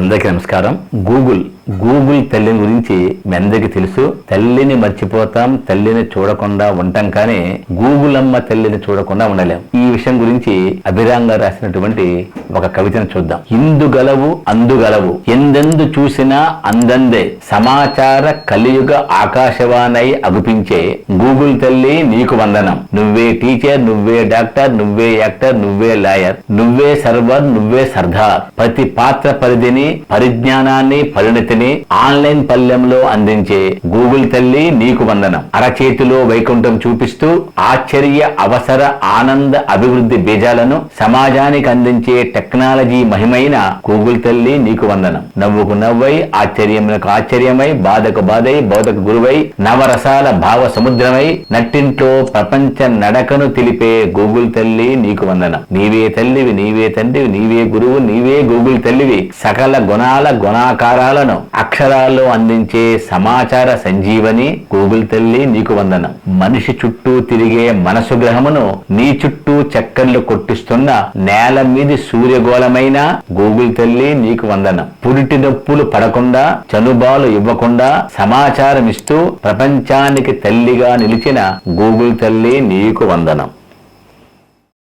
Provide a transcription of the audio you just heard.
అందరికీ నమస్కారం. Google Google తల్లిని గురించి మీ అందరికీ తెలుసు. తల్లిని మర్చిపోతాం తల్లిని చూడకుండా ఉంటాం కానీ గూగుల్ అమ్మ తల్లిని చూడకుండా ఉండలేం. ఈ విషయం గురించి అభిరాంగా రాసినటువంటి ఒక కవితను చూద్దాం. ఇందుగలవు అందుగలవు ఎందెందు చూసినా అందందే. సమాచార కలియుగ ఆకాశవాణై అగుపించే గూగుల్ తల్లి నీకు వందనం. నువ్వే టీచర్ నువ్వే డాక్టర్ నువ్వే యాక్టర్ నువ్వే లాయర్. నువ్వే సర్వర్ నువ్వే సర్దార్. ప్రతి పాత్ర పరిధిని పరిజ్ఞానాన్ని పరిణతిని ఆన్లైన్ పల్లెంలో అందించే గూగుల్ తల్లి నీకు వందనం. అరచేతిలో వైకుంఠం చూపిస్తూ ఆశ్చర్య అవసర ఆనంద అభివృద్ధి బీజాలను సమాజానికి అందించే టెక్నాలజీ మహిమైన గూగుల్ తల్లి నీకు వందనం. నవ్వుకు నవ్వై ఆశ్చర్యములకు ఆశ్చర్యమై బాధకు బాధై బోధకు గురువై నవరసాల భావ సముద్రమై నట్టింట్లో ప్రపంచ నడకను తెలిపే గూగుల్ తల్లి నీకు వందనం. నీవే తల్లివి నీవే తండ్రివి నీవే గురువు నీవే గూగుల్ తల్లివి. సకల గుణాల గుణాకారాలను అక్షరాల్లో అందించే సమాచార సంజీవని గూగుల్ తల్లి నీకు వందనం. మనిషి చుట్టూ తిరిగే మనసు గ్రహమును నీ చుట్టూ చక్కర్లు కొట్టిస్తున్న నేల మీది సూర్యగోళమైన గూగుల్ తల్లి నీకు వందనం. పురిటి నొప్పులు పడకుండా చనుబాలు ఇవ్వకుండా సమాచారం ఇస్తూ ప్రపంచానికి తల్లిగా నిలిచిన గూగుల్ తల్లి నీకు వందనం.